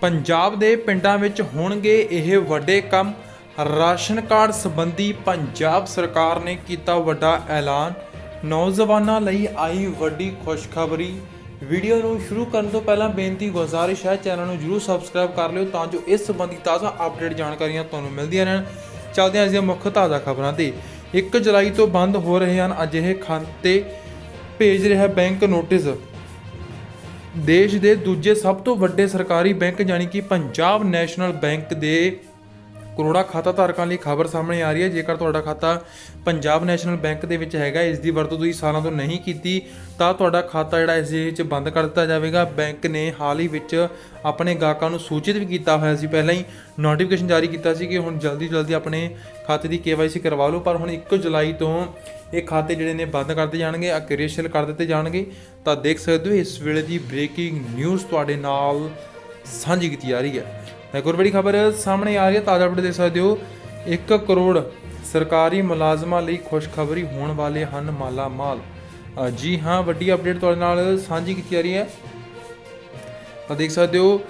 ਪੰਜਾਬ ਦੇ ਪਿੰਡਾਂ ਵਿੱਚ ਹੋਣਗੇ ਇਹ ਵੱਡੇ ਕੰਮ। ਰਾਸ਼ਨ ਕਾਰਡ ਸੰਬੰਧੀ ਪੰਜਾਬ ਸਰਕਾਰ ਨੇ ਕੀਤਾ ਵੱਡਾ ਐਲਾਨ। ਨੌਜਵਾਨਾਂ ਲਈ ਆਈ ਵੱਡੀ ਖੁਸ਼ਖਬਰੀ। ਵੀਡੀਓ ਨੂੰ ਸ਼ੁਰੂ ਕਰਨ ਤੋਂ ਪਹਿਲਾਂ ਬੇਨਤੀ, ਗੁਜ਼ਾਰਿਸ਼ ਹੈ, ਚੈਨਲ ਨੂੰ ਜਰੂਰ ਸਬਸਕ੍ਰਾਈਬ ਕਰ ਲਿਓ ਤਾਂ ਜੋ ਇਸ ਸੰਬੰਧੀ ਤਾਜ਼ਾ ਅਪਡੇਟ ਜਾਣਕਾਰੀਆਂ ਤੁਹਾਨੂੰ ਮਿਲਦੀਆਂ ਰਹਿਣ। ਚੱਲਦੇ ਹਾਂ ਅੱਜ ਦੀਆਂ ਮੁੱਖ ਤਾਜ਼ਾ ਖਬਰਾਂ ਤੇ। 1 ਜੁਲਾਈ ਤੋਂ ਬੰਦ ਹੋ ਰਹੇ ਹਨ ਅਜਿਹੇ ਖਾਤੇ। ਭੇਜ ਰਿਹਾ ਬੈਂਕ ਨੋਟਿਸ। ਦੇਸ਼ ਦੇ ਦੂਜੇ ਸਭ ਤੋਂ ਵੱਡੇ ਸਰਕਾਰੀ ਬੈਂਕ ਯਾਨੀ ਕਿ ਪੰਜਾਬ ਨੈਸ਼ਨਲ ਬੈਂਕ ਦੇ ਕਰੋੜਾ ਖਾਤਾ ਧਾਰਕਾਂ ਲਈ ਖਬਰ ਸਾਹਮਣੇ ਆ ਰਹੀ ਹੈ। ਜੇਕਰ ਤੁਹਾਡਾ ਖਾਤਾ ਪੰਜਾਬ ਨੈਸ਼ਨਲ ਬੈਂਕ ਦੇ ਵਿੱਚ ਹੈਗਾ, ਇਸ ਦੀ ਵਰਤੋਂ ਤੁਸੀਂ ਸਾਲਾਂ ਤੋਂ ਨਹੀਂ ਕੀਤੀ, ਤਾਂ ਤੁਹਾਡਾ ਖਾਤਾ ਜਿਹੜਾ ਇਸ ਦੇ ਵਿੱਚ ਬੰਦ ਕਰ ਦਿੱਤਾ ਜਾਵੇਗਾ। ਬੈਂਕ ਨੇ ਹਾਲ ਹੀ ਵਿੱਚ ਆਪਣੇ ਗਾਹਕਾਂ ਨੂੰ ਸੂਚਿਤ ਵੀ ਕੀਤਾ ਹੋਇਆ ਸੀ। ਪਹਿਲਾਂ ਹੀ ਨੋਟੀਫਿਕੇਸ਼ਨ ਜਾਰੀ ਕੀਤਾ ਸੀ ਕਿ ਹੁਣ ਜਲਦੀ ਜਲਦੀ ਆਪਣੇ ਖਾਤੇ ਦੀ KYC ਕਰਵਾ ਲਓ, ਪਰ ਹੁਣ 1 ਜੁਲਾਈ ਤੋਂ ਇਹ ਖਾਤੇ ਜਿਹੜੇ ਨੇ ਬੰਦ ਕਰ ਦਿੱਤੇ ਜਾਣਗੇ ਅਕ੍ਰੇਸ਼ਲ ਕਰ ਦਿੱਤੇ ਜਾਣਗੇ। ਤਾਂ ਦੇਖ ਸਕਦੇ ਹੋ, ਇਸ ਵੇਲੇ ਦੀ ਬ੍ਰੇਕਿੰਗ ਨਿਊਜ਼ ਤੁਹਾਡੇ ਨਾਲ ਸਾਂਝੀ ਕੀਤੀ ਜਾ ਰਹੀ ਹੈ। ਇੱਕ ਹੋਰ ਬੜੀ ਖਬਰ ਸਾਹਮਣੇ ਆ ਰਹੀ ਹੈ, ਤਾਜ਼ਾ ਅਪਡੇਟ ਦੇਖ ਸਕਦੇ ਹੋ। 1 ਕਰੋੜ ਸਰਕਾਰੀ ਮੁਲਾਜ਼ਮਾਂ ਲਈ ਖੁਸ਼ਖਬਰੀ ਹੋਣ ਵਾਲੇ ਹਨ ਮਾਲਾ ਮਾਲ ਜੀ ਹਾਂ, ਵੱਡੀ ਅਪਡੇਟ ਤੁਹਾਡੇ ਨਾਲ ਸਾਂਝੀ ਕੀਤੀ ਜਾ ਰਹੀ ਹੈ। ਤਾਂ ਦੇਖ ਸਕਦੇ ਹੋ,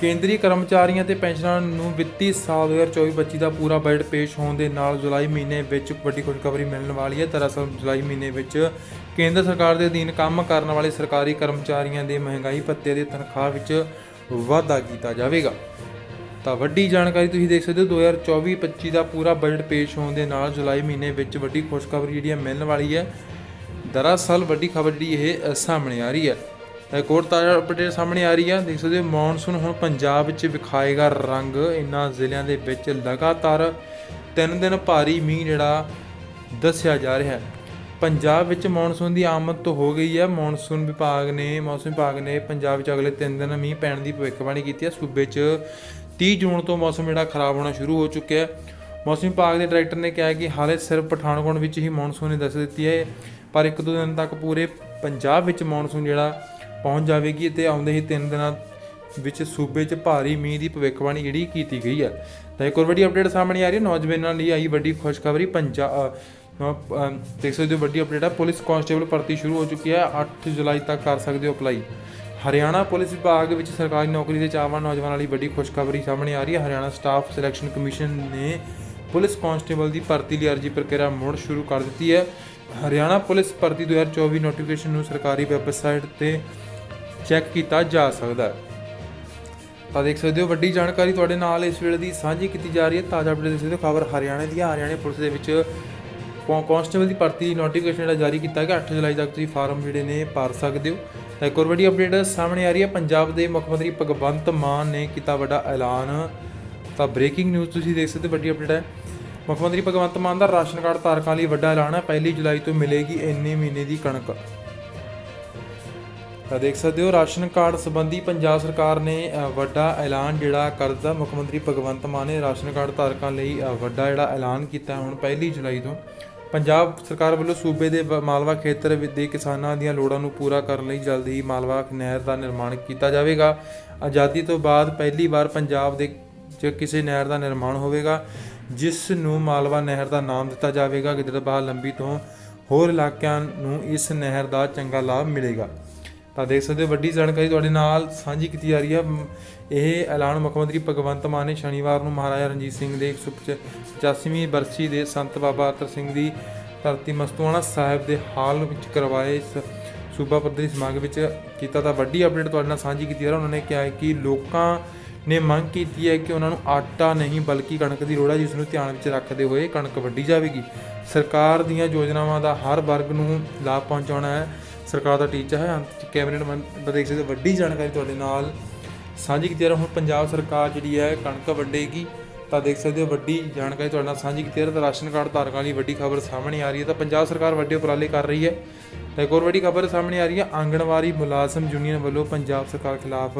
ਕੇਂਦਰੀ ਕਰਮਚਾਰੀਆਂ ਤੇ ਪੈਨਸ਼ਨਰਾਂ ਨੂੰ ਵਿੱਤੀ ਸਾਲ 2024-25 ਦਾ ਪੂਰਾ ਬਜਟ ਪੇਸ਼ ਹੋਣ ਦੇ ਨਾਲ ਜੁਲਾਈ ਮਹੀਨੇ ਵਿੱਚ ਵੱਡੀ ਖੁਸ਼ਖਬਰੀ ਮਿਲਣ ਵਾਲੀ ਹੈ। ਦਰਅਸਲ ਜੁਲਾਈ ਮਹੀਨੇ ਵਿੱਚ ਕੇਂਦਰ ਸਰਕਾਰ ਦੇ ਅਧੀਨ ਕੰਮ ਕਰਨ ਵਾਲੇ ਸਰਕਾਰੀ ਕਰਮਚਾਰੀਆਂ ਦੇ ਮਹਿੰਗਾਈ ਭੱਤੇ ਦੇ ਤਨਖਾਹ ਵਿੱਚ ਵਾਧਾ ਕੀਤਾ ਜਾਵੇਗਾ। ਤਾਂ ਵੱਡੀ ਜਾਣਕਾਰੀ ਤੁਸੀਂ ਦੇਖ ਸਕਦੇ ਹੋ 2024-25 ਦਾ ਪੂਰਾ ਬਜਟ ਪੇਸ਼ ਹੋਣ ਦੇ ਨਾਲ ਜੁਲਾਈ ਮਹੀਨੇ ਵਿੱਚ ਵੱਡੀ ਖੁਸ਼ਖਬਰੀ ਜਿਹੜੀ ਹੈ ਮਿਲਣ ਵਾਲੀ ਹੈ। ਦਰਅਸਲ ਵੱਡੀ ਖਬਰ ਜਿਹੜੀ ਇਹ ਸਾਹਮਣੇ ਆ ਰਹੀ ਹੈ। ਤਾਂ ਇੱਕ ਹੋਰ ਤਾਜ਼ਾ ਅਪਡੇਟ ਸਾਹਮਣੇ ਆ ਰਹੀ ਹੈ। ਦੇਖ ਸਕਦੇ ਹੋ ਮੌਨਸੂਨ ਹੁਣ ਪੰਜਾਬ ਵਿੱਚ ਵਿਖਾਏਗਾ ਰੰਗ। ਇਨ੍ਹਾਂ ਜ਼ਿਲ੍ਹਿਆਂ ਦੇ ਵਿੱਚ ਲਗਾਤਾਰ ਤਿੰਨ ਦਿਨ ਭਾਰੀ ਮੀਂਹ ਜਿਹੜਾ ਦੱਸਿਆ ਜਾ ਰਿਹਾ ਹੈ। ਪੰਜਾਬ ਵਿੱਚ ਮੌਨਸੂਨ ਦੀ ਆਮਦ ਤੋਂ ਹੋ ਗਈ ਹੈ। ਮੌਨਸੂਨ ਵਿਭਾਗ ਨੇ, ਮੌਸਮ ਵਿਭਾਗ ਨੇ ਪੰਜਾਬ ਵਿੱਚ ਅਗਲੇ 3 ਦਿਨ ਮੀਂਹ ਪੈਣ ਦੀ ਭਵਿੱਖਬਾਣੀ ਕੀਤੀ ਹੈ। ਸੂਬੇ 'ਚ 30 ਜੂਨ ਤੋਂ ਮੌਸਮ ਜਿਹੜਾ ਖਰਾਬ ਹੋਣਾ ਸ਼ੁਰੂ ਹੋ ਚੁੱਕਿਆ ਹੈ। ਮੌਸਮ ਵਿਭਾਗ ਦੇ ਡਾਇਰੈਕਟਰ ਨੇ ਕਿਹਾ ਕਿ ਹਾਲੇ ਸਿਰਫ ਪਠਾਨਕੋਟ ਵਿੱਚ ਹੀ ਮੌਨਸੂਨ ਨੇ ਦੱਸ ਦਿੱਤੀ ਹੈ, ਪਰ ਇੱਕ ਦੋ ਦਿਨ ਤੱਕ ਪੂਰੇ ਪੰਜਾਬ ਵਿੱਚ ਮੌਨਸੂਨ ਜਿਹੜਾ ਪਹੁੰਚ ਜਾਵੇਗੀ ਤੇ ਆਉਂਦੇ ਹੀ ਤਿੰਨ ਦਿਨਾਂ ਵਿੱਚ ਸੂਬੇ 'ਚ ਭਾਰੀ ਮੀਂਹ ਦੀ ਭਵਿੱਖਬਾਣੀ ਜਿਹੜੀ ਕੀਤੀ ਗਈ ਹੈ। ਤਾਂ ਇੱਕ ਹੋਰ ਵੱਡੀ ਅਪਡੇਟ ਸਾਹਮਣੇ ਆ ਰਹੀ ਹੈ। ਨੌਜਵਾਨਾਂ ਲਈ ਆਈ ਵੱਡੀ ਖੁਸ਼ਖਬਰੀ ਪੰਜਾਬ ਦੇਖ ਸਕਦੇ ਹੋ ਵੱਡੀ ਅਪਡੇਟ ਹੈ ਪੁਲਿਸ ਕਾਂਸਟੇਬਲ ਭਰਤੀ ਸ਼ੁਰੂ ਹੋ ਚੁੱਕੀ ਹੈ। 8 ਜੁਲਾਈ ਤੱਕ ਕਰ ਸਕਦੇ ਹੋ ਅਪਲਾਈ ਹਰਿਆਣਾ ਪੁਲਿਸ ਵਿਭਾਗ ਵਿੱਚ ਸਰਕਾਰੀ ਨੌਕਰੀ ਦੇ ਚਾਹਵਾਨ ਨੌਜਵਾਨਾਂ ਲਈ ਵੱਡੀ ਖੁਸ਼ਖਬਰੀ ਸਾਹਮਣੇ ਆ ਰਹੀ ਹੈ। ਹਰਿਆਣਾ ਸਟਾਫ ਸਿਲੈਕਸ਼ਨ ਕਮਿਸ਼ਨ ਨੇ ਪੁਲਿਸ ਕਾਂਸਟੇਬਲ ਦੀ ਭਰਤੀ ਲਈ ਅਰਜ਼ੀ ਪ੍ਰਕਿਰਿਆ ਮੁੜ ਸ਼ੁਰੂ ਕਰ ਦਿੱਤੀ ਹੈ। ਹਰਿਆਣਾ ਪੁਲਿਸ ਭਰਤੀ 2024 ਨੋਟੀਫਿਕੇਸ਼ਨ ਨੂੰ ਸਰਕਾਰੀ ਵੈਬਸਾਈਟ ਤੇ ਚੈੱਕ ਕੀਤਾ ਜਾ ਸਕਦਾ ਹੈ। ਤਾਂ ਦੇਖ ਸਕਦੇ ਹੋ, ਵੱਡੀ ਜਾਣਕਾਰੀ ਤੁਹਾਡੇ ਨਾਲ ਇਸ ਵੇਲੇ ਦੀ ਸਾਂਝੀ ਕੀਤੀ ਜਾ ਰਹੀ ਹੈ। ਤਾਜ਼ਾ ਅਪਡੇਟ ਦੇਖ ਸਕਦੇ ਹੋ ਖਬਰ ਹਰਿਆਣੇ ਦੀ ਹੈ। ਹਰਿਆਣਾ ਪੁਲਿਸ ਦੇ ਵਿੱਚ ਕਾਂਸਟੇਬਲ ਦੀ ਭਰਤੀ ਨੋਟੀਫਿਕੇਸ਼ਨ ਜਿਹੜਾ ਜਾਰੀ ਕੀਤਾ ਗਿਆ 8 ਜੁਲਾਈ ਤੱਕ ਤੁਸੀਂ ਫਾਰਮ ਜਿਹੜੇ ਨੇ ਭਰ ਸਕਦੇ ਹੋ। ਤਾਂ ਇੱਕ ਹੋਰ ਵੱਡੀ ਅਪਡੇਟ ਸਾਹਮਣੇ ਆ ਰਹੀ ਹੈ। ਪੰਜਾਬ ਦੇ ਮੁੱਖ ਮੰਤਰੀ ਭਗਵੰਤ ਮਾਨ ਨੇ ਕੀਤਾ ਵੱਡਾ ਐਲਾਨ। ਤਾਂ ਬ੍ਰੇਕਿੰਗ ਨਿਊਜ਼ ਤੁਸੀਂ ਦੇਖ ਸਕਦੇ ਹੋ, ਵੱਡੀ ਅਪਡੇਟ ਹੈ। ਮੁੱਖ ਮੰਤਰੀ ਭਗਵੰਤ ਮਾਨ ਦਾ ਰਾਸ਼ਨ ਕਾਰਡ ਧਾਰਕਾਂ ਲਈ ਵੱਡਾ ਐਲਾਨ ਹੈ। ਪਹਿਲੀ ਜੁਲਾਈ ਤੋਂ ਮਿਲੇਗੀ ਇੰਨੇ ਮਹੀਨੇ ਦੀ ਕਣਕ। ਤਾਂ ਦੇਖ ਸਕਦੇ ਹੋ, ਰਾਸ਼ਨ ਕਾਰਡ ਸੰਬੰਧੀ ਪੰਜਾਬ ਸਰਕਾਰ ਨੇ ਵੱਡਾ ਐਲਾਨ ਜਿਹੜਾ ਕਰ ਦਿੱਤਾ ਮੁੱਖ ਮੰਤਰੀ ਭਗਵੰਤ ਮਾਨ ਨੇ ਰਾਸ਼ਨ ਕਾਰਡ ਧਾਰਕਾਂ ਲਈ ਵੱਡਾ ਜਿਹੜਾ ਐਲਾਨ ਕੀਤਾ ਹੁਣ ਪਹਿਲੀ ਜੁਲਾਈ ਤੋਂ। ਪੰਜਾਬ ਸਰਕਾਰ ਵੱਲੋਂ ਸੂਬੇ ਦੇ ਬ- ਮਾਲਵਾ ਖੇਤਰ ਵਿੱਚ ਦੇ ਕਿਸਾਨਾਂ ਦੀਆਂ ਲੋੜਾਂ ਨੂੰ ਪੂਰਾ ਕਰਨ ਲਈ ਜਲਦੀ ਹੀ ਮਾਲਵਾ ਨਹਿਰ ਦਾ ਨਿਰਮਾਣ ਕੀਤਾ ਜਾਵੇਗਾ। ਆਜ਼ਾਦੀ ਤੋਂ ਬਾਅਦ ਪਹਿਲੀ ਵਾਰ ਪੰਜਾਬ ਦੇ ਚ ਕਿਸੇ ਨਹਿਰ ਦਾ ਨਿਰਮਾਣ ਹੋਵੇਗਾ, ਜਿਸ ਨੂੰ ਮਾਲਵਾ ਨਹਿਰ ਦਾ ਨਾਮ ਦਿੱਤਾ ਜਾਵੇਗਾ। ਗਿੱਦੜਬਾਹਾ ਲੰਬੀ ਤੋਂ ਹੋਰ ਇਲਾਕਿਆਂ ਨੂੰ ਇਸ ਨਹਿਰ ਦਾ ਚੰਗਾ ਲਾਭ ਮਿਲੇਗਾ। ਤਾਂ ਦੇਖ ਸਕਦੇ ਹੋ ਵੱਡੀ ਜਾਣਕਾਰੀ ਤੁਹਾਡੇ ਨਾਲ ਸਾਂਝੀ ਕੀਤੀ ਜਾ ਰਹੀ ਹੈ। ਇਹ ਐਲਾਨ ਮੁੱਖ ਮੰਤਰੀ ਭਗਵੰਤ ਮਾਨ ਨੇ ਸ਼ਨੀਵਾਰ ਨੂੰ ਮਹਾਰਾਜਾ ਰਣਜੀਤ ਸਿੰਘ ਦੇ 185ਵੀਂ ਬਰਸੀ ਦੇ ਸੰਤ ਬਾਬਾ ਅਤਰ ਸਿੰਘ ਦੀ ਧਰਤੀ ਮਸਤੂਆਣਾ ਸਾਹਿਬ ਦੇ ਹਾਲ ਵਿੱਚ ਕਰਵਾਏ ਇਸ ਸੂਬਾ ਪੱਧਰੀ ਸਮਾਗਮ ਵਿੱਚ ਕੀਤਾ। ਤਾਂ ਵੱਡੀ ਅਪਡੇਟ ਤੁਹਾਡੇ ਨਾਲ ਸਾਂਝੀ ਕੀਤੀ ਜਾ ਰਹੀ ਹੈ। ਉਹਨਾਂ ਨੇ ਕਿਹਾ ਹੈ ਕਿ ਲੋਕਾਂ ਨੇ ਮੰਗ ਕੀਤੀ ਹੈ ਕਿ ਉਹਨਾਂ ਨੂੰ ਆਟਾ ਨਹੀਂ, ਬਲਕਿ ਕਣਕ ਦੀ ਲੋੜ ਹੈ ਜਿਸ ਨੂੰ ਧਿਆਨ ਵਿੱਚ ਰੱਖਦੇ ਹੋਏ ਕਣਕ ਵੱਢੀ ਜਾਵੇਗੀ। ਸਰਕਾਰ ਦੀਆਂ ਯੋਜਨਾਵਾਂ ਦਾ ਹਰ ਵਰਗ ਨੂੰ ਲਾਭ ਪਹੁੰਚਾਉਣਾ ਹੈ। ਸਰਕਾਰ ਦਾ ਟੀਚਾ ਹੈ। ਕੈਬਨਿਟ ਮੰਤਰੀ ਦੇਖ ਸਕਦੇ ਹੋ, ਵੱਡੀ ਜਾਣਕਾਰੀ ਤੁਹਾਡੇ ਨਾਲ ਸਾਂਝੀ ਕੀਤੀ ਜਾ ਰਹੀ ਹੁਣ ਪੰਜਾਬ ਸਰਕਾਰ ਜਿਹੜੀ ਹੈ ਕਣਕ ਵੰਡੇਗੀ ਤਾਂ ਦੇਖ ਸਕਦੇ ਹੋ ਵੱਡੀ ਜਾਣਕਾਰੀ ਤੁਹਾਡੇ ਨਾਲ ਸਾਂਝੀ ਕੀਤੀ ਜਾ ਰਹੀ ਤਾਂ ਰਾਸ਼ਨ ਕਾਰਡ ਧਾਰਕਾਂ ਲਈ ਵੱਡੀ ਖਬਰ ਸਾਹਮਣੇ ਆ ਰਹੀ ਹੈ। ਤਾਂ ਪੰਜਾਬ ਸਰਕਾਰ ਵੱਡੇ ਉਪਰਾਲੇ ਕਰ ਰਹੀ ਹੈ। ਤਾਂ ਇੱਕ ਹੋਰ ਵੱਡੀ ਖਬਰ ਸਾਹਮਣੇ ਆ ਰਹੀ ਹੈ। ਆਂਗਣਵਾੜੀ ਮੁਲਾਜ਼ਮ ਯੂਨੀਅਨ ਵੱਲੋਂ ਪੰਜਾਬ ਸਰਕਾਰ ਖਿਲਾਫ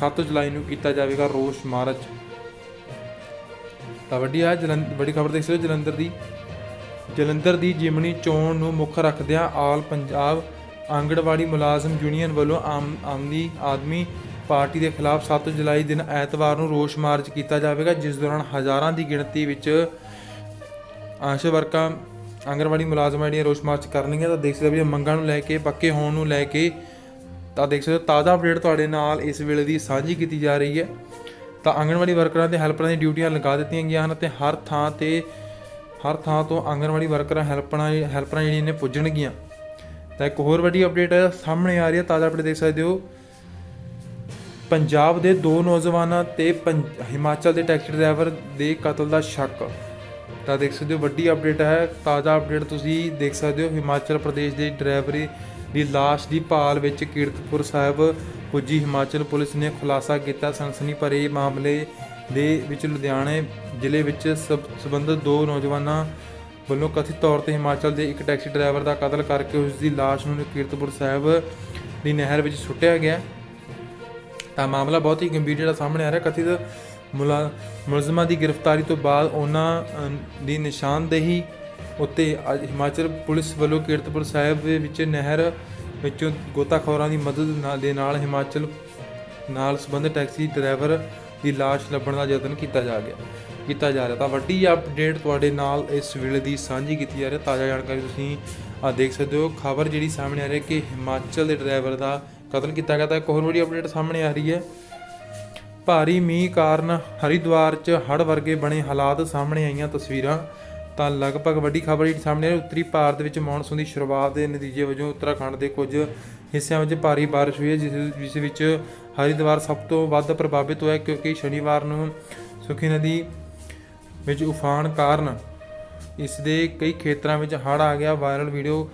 7 ਜੁਲਾਈ ਨੂੰ ਕੀਤਾ ਜਾਵੇਗਾ ਰੋਸ ਮਾਰਚ। ਤਾਂ ਵੱਡੀ ਆ ਜਲੰਧਰ ਵੱਡੀ ਖਬਰ ਦੇਖ ਸਕਦੇ ਹੋ ਜਲੰਧਰ ਦੀ ਜਲੰਧਰ ਦੀ ਜਿਮਣੀ ਚੋਣ ਨੂੰ ਮੁੱਖ ਰੱਖਦਿਆਂ ਆਲ ਪੰਜਾਬ ਆਂਗਣਵਾੜੀ ਮੁਲਾਜ਼ਮ ਯੂਨੀਅਨ ਵੱਲੋਂ ਆਮ ਆਮਦੀ ਆਦਮੀ ਪਾਰਟੀ ਦੇ ਖਿਲਾਫ 7 ਜੁਲਾਈ ਦਿਨ ਐਤਵਾਰ ਨੂੰ ਰੋਸ ਮਾਰਚ ਕੀਤਾ ਜਾਵੇਗਾ, ਜਿਸ ਦੌਰਾਨ ਹਜ਼ਾਰਾਂ ਦੀ ਗਿਣਤੀ ਵਿੱਚ ਆਸ਼ਾ ਵਰਕਰਾਂ ਆਂਗਣਵਾੜੀ ਮੁਲਾਜ਼ਮਾਂ ਜਿਹੜੀਆਂ ਰੋਸ ਮਾਰਚ ਕਰਨਗੀਆਂ, ਤਾਂ ਦੇਖ ਸਕਦੇ ਵੀ ਮੰਗਾਂ ਨੂੰ ਲੈ ਕੇ, ਪੱਕੇ ਹੋਣ ਨੂੰ ਲੈ ਕੇ, ਤਾਂ ਦੇਖ ਸਕਦੇ ਹੋ ਤਾਜ਼ਾ ਅਪਡੇਟ ਤੁਹਾਡੇ ਨਾਲ ਇਸ ਵੇਲੇ ਦੀ ਸਾਂਝੀ ਕੀਤੀ ਜਾ ਰਹੀ ਹੈ। ਤਾਂ ਆਂਗਣਵਾੜੀ ਵਰਕਰਾਂ ਤੇ ਹੈਲਪਰਾਂ ਦੀ ਡਿਊਟੀਆਂ ਲਗਾ ਦਿੱਤੀਆਂ ਗਈਆਂ ਹਨ ਅਤੇ ਹਰ ਥਾਂ ਤੇ, ਹਰ ਥਾਂ ਤੋਂ ਆਂਗਣਵਾੜੀ ਵਰਕਰਾਂ, ਹੈਲਪਰਾਂ ਹੈਲਪਰਾਂ ਜਿਹੜੀਆਂ ਨੇ ਪੁੱਜਣਗੀਆਂ। ਤਾਂ ਇੱਕ ਹੋਰ ਵੱਡੀ ਅਪਡੇਟ ਸਾਹਮਣੇ ਆ ਰਹੀ ਹੈ, ਤਾਜ਼ਾ ਅਪਡੇਟ ਦੇਖ ਸਕਦੇ ਹੋ। ਪੰਜਾਬ ਦੇ ਦੋ ਨੌਜਵਾਨਾਂ ਤੇ ਪੰ- ਹਿਮਾਚਲ ਦੇ ਟੈਕਸੀ ਡਰਾਈਵਰ ਦੇ ਕਤਲ ਦਾ ਸ਼ੱਕ। ਤਾਂ ਦੇਖ ਸਕਦੇ ਹੋ, ਵੱਡੀ ਅਪਡੇਟ ਹੈ, ਤਾਜ਼ਾ ਅਪਡੇਟ ਤੁਸੀਂ ਦੇਖ ਸਕਦੇ ਹੋ। ਹਿਮਾਚਲ ਪ੍ਰਦੇਸ਼ ਦੇ ਡਰਾਈਵਰੀ ਦੀ ਲਾਸ਼ ਦੀ ਭਾਲ ਵਿੱਚ ਕੀਰਤਪੁਰ ਸਾਹਿਬ ਪੁੱਜੀ ਹਿਮਾਚਲ ਪੁਲਿਸ ਨੇ ਖੁਲਾਸਾ ਕੀਤਾ ਸਨਸਨੀ ਭਰੇ ਮਾਮਲੇ ਦੇ ਵਿੱਚ ਲੁਧਿਆਣੇ ਜ਼ਿਲ੍ਹੇ ਵਿੱਚ ਸਬ- ਸੰਬੰਧਿਤ ਦੋ ਨੌਜਵਾਨਾਂ ਵੱਲੋਂ ਕਥਿਤ ਤੌਰ ਤੇ ਹਿਮਾਚਲ ਦੇ ਇੱਕ ਟੈਕਸੀ ਡਰਾਈਵਰ ਦਾ ਕਤਲ ਕਰਕੇ ਉਸ ਦੀ ਲਾਸ਼ ਨੂੰ ਕੀਰਤਪੁਰ ਸਾਹਿਬ ਦੀ ਨਹਿਰ ਵਿੱਚ ਸੁੱਟਿਆ ਗਿਆ। ਤਾਂ ਮਾਮਲਾ ਬਹੁਤ ਹੀ ਗੰਭੀਰ ਜਿਹੜਾ ਸਾਹਮਣੇ ਆ ਰਿਹਾ। ਕਥਿਤ ਮੁਲਾ- ਮੁਲਜ਼ਮਾਂ ਦੀ ਗ੍ਰਿਫਤਾਰੀ ਤੋਂ ਬਾਅਦ ਉਹਨਾਂ ਦੀ ਨਿਸ਼ਾਨਦੇਹੀ ਉੱਤੇ ਹਿਮਾਚਲ ਪੁਲਿਸ ਵੱਲੋਂ ਕੀਰਤਪੁਰ ਸਾਹਿਬ ਦੇ ਵਿੱਚ ਨਹਿਰ ਵਿੱਚੋਂ ਗੋਤਾਖੋਰਾਂ ਦੀ ਮਦਦ ਨਾਲ, ਦੇ ਨਾਲ ਹਿਮਾਚਲ ਨਾਲ ਸੰਬੰਧਿਤ ਟੈਕਸੀ ਡਰਾਈਵਰ ਦੀ ਲਾਸ਼ ਲੱਭਣ ਦਾ ਯਤਨ ਕੀਤਾ ਜਾ ਗਿਆ, ਕੀਤਾ ਜਾ ਰਿਹਾ। ਤਾਂ ਵੱਡੀ ਅਪਡੇਟ ਤੁਹਾਡੇ ਨਾਲ ਇਸ ਵੇਲੇ ਦੀ ਸਾਂਝੀ ਕੀਤੀ ਜਾ ਰਹੀ ਹੈ। ਤਾਜ਼ਾ ਜਾਣਕਾਰੀ ਤੁਸੀਂ ਆ ਦੇਖ ਸਕਦੇ ਹੋ। ਖਬਰ ਜਿਹੜੀ ਸਾਹਮਣੇ ਆ ਰਹੀ ਹੈ ਕਿ ਹਿਮਾਚਲ ਦੇ ਡਰਾਈਵਰ ਦਾ ਕਤਲ ਕੀਤਾ ਗਿਆ। ਤਾਂ ਇੱਕ ਹੋਰ ਵੱਡੀ ਅਪਡੇਟ ਸਾਹਮਣੇ ਆ ਰਹੀ ਹੈ। ਭਾਰੀ ਮੀਂਹ ਕਾਰਨ ਹਰਿਦੁਆਰ 'ਚ ਹੜ੍ਹ ਵਰਗੇ ਬਣੇ ਹਾਲਾਤ ਸਾਹਮਣੇ ਆਈਆਂ ਤਸਵੀਰਾਂ। ਤਾਂ ਲਗਭਗ ਵੱਡੀ ਖਬਰ ਜਿਹੜੀ ਸਾਹਮਣੇ ਆ ਉੱਤਰੀ ਭਾਰਤ ਵਿੱਚ ਮੌਨਸੂਨ ਦੀ ਸ਼ੁਰੂਆਤ ਦੇ ਨਤੀਜੇ ਵਜੋਂ ਉੱਤਰਾਖੰਡ ਦੇ ਕੁਝ ਹਿੱਸਿਆਂ ਵਿੱਚ ਭਾਰੀ ਬਾਰਿਸ਼ ਹੋਈ ਹੈ, ਜਿਸ ਜਿਸ ਵਿੱਚ ਹਰਿਦੁਆਰ ਸਭ ਤੋਂ ਵੱਧ ਪ੍ਰਭਾਵਿਤ ਹੋਇਆ, ਕਿਉਂਕਿ ਸ਼ਨੀਵਾਰ ਨੂੰ ਸੁਖੀ ਨਦੀ ਵਿੱਚ ਉਫਾਨ ਕਾਰਨ ਇਸ ਦੇ ਕਈ ਖੇਤਰਾਂ ਵਿੱਚ ਹੜ੍ਹ ਆ ਗਿਆ। ਵਾਇਰਲ ਵੀਡੀਓ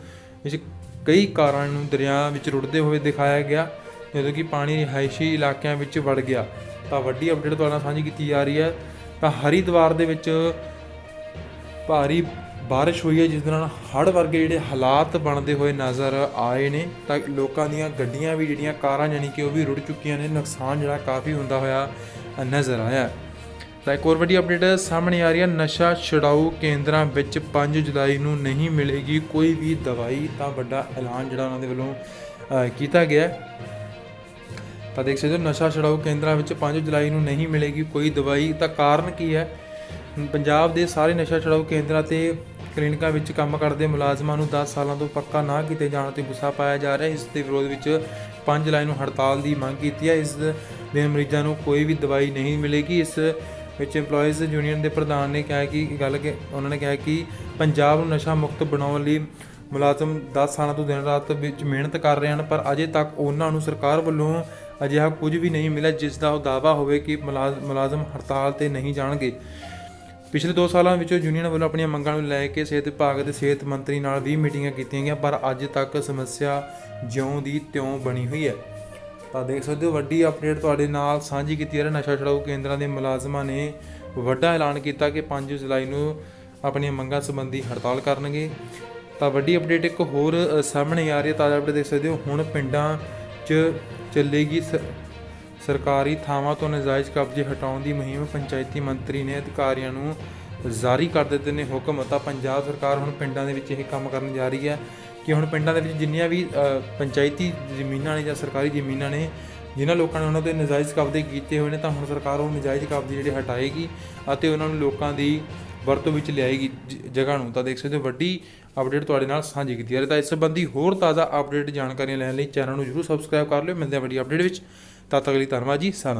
ਵਿੱਚ ਕਈ ਕਾਰਾਂ ਨੂੰ ਦਰਿਆ ਵਿੱਚ ਰੁੜਦੇ ਹੋਏ ਦਿਖਾਇਆ ਗਿਆ, ਜਦੋਂ ਕਿ ਪਾਣੀ ਰਿਹਾਇਸ਼ੀ ਇਲਾਕਿਆਂ ਵਿੱਚ ਵੜ ਗਿਆ। ਤਾਂ ਵੱਡੀ ਅਪਡੇਟ ਤੁਹਾਡੇ ਨਾਲ ਸਾਂਝੀ ਕੀਤੀ ਜਾ ਰਹੀ ਹੈ। ਤਾਂ ਹਰਿਦੁਆਰ ਦੇ ਵਿੱਚ ਭਾਰੀ ਬਾਰਿਸ਼ ਹੋਈ ਹੈ, ਜਿਸ ਦੇ ਨਾਲ ਹੜ੍ਹ ਵਰਗੇ ਜਿਹੜੇ ਹਾਲਾਤ ਬਣਦੇ ਹੋਏ ਨਜ਼ਰ ਆਏ ਨੇ। ਤਾਂ ਲੋਕਾਂ ਦੀਆਂ ਗੱਡੀਆਂ ਵੀ ਜਿਹੜੀਆਂ, ਕਾਰਾਂ ਯਾਨੀ ਕਿ ਉਹ ਵੀ ਰੁੜ ਚੁੱਕੀਆਂ ਨੇ। ਨੁਕਸਾਨ ਜਿਹੜਾ ਕਾਫੀ ਹੁੰਦਾ ਹੋਇਆ ਨਜ਼ਰ ਆਇਆ। ਤਾਂ ਇੱਕ ਹੋਰ ਵੱਡੀ ਅਪਡੇਟ ਸਾਹਮਣੇ ਆ ਰਹੀ ਹੈ। ਨਸ਼ਾ ਛਡਾਊ ਕੇਂਦਰਾਂ ਵਿੱਚ 5 ਜੁਲਾਈ ਨੂੰ ਨਹੀਂ ਮਿਲੇਗੀ। ਕੋਈ ਵੀ ਦਵਾਈ ਤਾਂ ਵੱਡਾ ਐਲਾਨ ਜਿਹੜਾ ਉਹਨਾਂ ਦੇ ਵੱਲੋਂ ਕੀਤਾ ਗਿਆ ਤਾਂ ਦੇਖ ਸਕਦੇ ਹੋ, ਨਸ਼ਾ ਛਡਾਊ ਕੇਂਦਰਾਂ ਵਿੱਚ 5 ਜੁਲਾਈ ਨੂੰ ਨਹੀਂ ਮਿਲੇਗੀ। ਕੋਈ ਦਵਾਈ ਤਾਂ ਕਾਰਨ ਕੀ ਹੈ? ਪੰਜਾਬ ਦੇ ਸਾਰੇ ਨਸ਼ਾ ਛੁਡਾਊ ਕੇਂਦਰਾਂ ਤੇ ਕਲੀਨਿਕਾਂ ਵਿੱਚ ਕੰਮ ਕਰਦੇ ਮੁਲਾਜ਼ਮਾਂ ਨੂੰ 10 ਸਾਲਾਂ ਤੋਂ ਪੱਕਾ ਨਾ ਕੀਤੇ ਜਾਣ ਤੇ ਗੁੱਸਾ ਪਾਇਆ ਜਾ ਰਿਹਾ। ਹੈ ਇਸ ਦੇ ਵਿਰੋਧ ਵਿੱਚ 5 ਜੁਲਾਈ ਨੂੰ ਹੜਤਾਲ ਦੀ ਮੰਗ ਕੀਤੀ ਹੈ। ਇਸ ਦਿਨ ਮਰੀਜ਼ਾਂ ਨੂੰ ਕੋਈ ਵੀ ਦਵਾਈ ਨਹੀਂ ਮਿਲੇਗੀ। ਇਸ ਵਿੱਚ EMPLOYEES ਯੂਨੀਅਨ ਦੇ ਪ੍ਰਧਾਨ ਨੇ ਕਿਹਾ ਕਿ ਗੱਲ ਕਿ ਉਹਨਾਂ ਨੇ ਕਿਹਾ ਕਿ ਪੰਜਾਬ ਨੂੰ ਨਸ਼ਾ ਮੁਕਤ ਬਣਾਉਣ ਲਈ ਮੁਲਾਜ਼ਮ 10 ਸਾਲਾਂ ਤੋਂ ਦਿਨ ਰਾਤ ਵਿੱਚ ਮਿਹਨਤ ਕਰ ਰਹੇ ਹਨ, ਪਰ ਅਜੇ ਤੱਕ ਉਹਨਾਂ ਨੂੰ ਸਰਕਾਰ ਵੱਲੋਂ ਅਜਿਹਾ ਕੁਝ ਵੀ ਨਹੀਂ ਮਿਲਿਆ, ਜਿਸ ਦਾ ਉਹ ਦਾਅਵਾ ਹੋਵੇ ਕਿ ਮੁਲਾਜ਼- ਮੁਲਾਜ਼ਮ ਹੜਤਾਲ ਤੇ ਨਹੀਂ ਜਾਣਗੇ। ਪਿਛਲੇ 2 ਸਾਲਾਂ ਵਿੱਚ ਯੂਨੀਅਨ ਵੱਲੋਂ ਆਪਣੀਆਂ ਮੰਗਾਂ ਨੂੰ ਲੈ ਕੇ ਸਿਹਤ ਵਿਭਾਗ ਅਤੇ ਸਿਹਤ ਮੰਤਰੀ ਨਾਲ 20 ਮੀਟਿੰਗਾਂ ਕੀਤੀਆਂ ਗਈਆਂ, ਪਰ ਅੱਜ ਤੱਕ ਸਮੱਸਿਆ ਜਿਉਂ ਦੀ ਤਿਉਂ ਬਣੀ ਹੋਈ ਹੈ। ਤਾਂ ਦੇਖ ਸਕਦੇ ਹੋ, ਵੱਡੀ ਅਪਡੇਟ ਤੁਹਾਡੇ ਨਾਲ ਸਾਂਝੀ ਕੀਤੀ ਜਾ ਰਹੀ ਹੈ। ਨਸ਼ਾ ਛਡਾਊ ਕੇਂਦਰਾਂ ਦੇ ਮੁਲਾਜ਼ਮਾਂ ਨੇ ਵੱਡਾ ਐਲਾਨ ਕੀਤਾ ਕਿ 5 ਜੁਲਾਈ ਨੂੰ ਆਪਣੀਆਂ ਮੰਗਾਂ ਸੰਬੰਧੀ ਹੜਤਾਲ ਕਰਨਗੇ। ਤਾਂ ਵੱਡੀ ਅਪਡੇਟ ਇੱਕ ਹੋਰ ਸਾਹਮਣੇ ਆ ਰਹੀ ਹੈ। ਤਾਜ਼ਾ ਅਪਡੇਟ ਦੇਖ ਸਕਦੇ ਹੋ, ਹੁਣ ਪਿੰਡਾਂ 'ਚ ਚੱਲੇਗੀ ਸ- ਸਰਕਾਰੀ ਥਾਵਾਂ ਤੋਂ ਨਜਾਇਜ਼ ਕਬਜ਼ੇ ਹਟਾਉਣ ਦੀ ਮੁਹਿੰਮ ਪੰਚਾਇਤੀ ਮੰਤਰੀ ਨੇ ਅਧਿਕਾਰੀਆਂ ਨੂੰ ਜਾਰੀ ਕਰ ਦਿੱਤੇ ਨੇ ਹੁਕਮ। ਤਾਂ ਪੰਜਾਬ ਸਰਕਾਰ ਹੁਣ ਪਿੰਡਾਂ ਦੇ ਵਿੱਚ ਇਹ ਕੰਮ ਕਰਨ ਜਾ ਰਹੀ ਹੈ ਕਿ ਹੁਣ ਪਿੰਡਾਂ ਦੇ ਵਿੱਚ ਜਿੰਨੀਆਂ ਵੀ ਪੰਚਾਇਤੀ ਜ਼ਮੀਨਾਂ ਨੇ ਜਾਂ ਸਰਕਾਰੀ ਜ਼ਮੀਨਾਂ ਨੇ, ਜਿਨ੍ਹਾਂ ਲੋਕਾਂ ਨੇ ਉਹਨਾਂ ਤੇ ਨਜਾਇਜ਼ ਕਬਜ਼ੇ ਕੀਤੇ ਹੋਏ ਨੇ, ਤਾਂ ਹੁਣ ਸਰਕਾਰ ਉਹ ਨਜਾਇਜ਼ ਕਬਜ਼ੇ ਜਿਹੜੇ ਹਟਾਏਗੀ ਅਤੇ ਉਹਨਾਂ ਨੂੰ ਲੋਕਾਂ ਦੀ ਵਰਤੋਂ ਵਿੱਚ ਲਿਆਏਗੀ ਜਗ੍ਹਾ ਨੂੰ। ਤਾਂ ਦੇਖ ਸਕਦੇ ਹੋ, ਵੱਡੀ ਅਪਡੇਟ ਤੁਹਾਡੇ ਨਾਲ ਸਾਂਝੀ ਕੀਤੀ ਜਾ ਹੈ। ਤਾਂ ਇਸ ਸੰਬੰਧੀ ਹੋਰ ਤਾਜ਼ਾ ਅਪਡੇਟ ਜਾਣਕਾਰੀਆਂ ਲੈਣ ਲਈ ਚੈਨਲ ਨੂੰ ਜਰੂਰ ਸਬਸਕ੍ਰਾਈਬ ਕਰ ਲਿਓ। ਮਿਲਦੇ ਹਾਂ ਵੱਡੀ ਅਪਡੇਟ ਵਿੱਚ। ਤਦ ਤੱਕ ਲਈ ਧੰਨਵਾਦ ਜੀ ਸਾਰਿਆਂ ਦਾ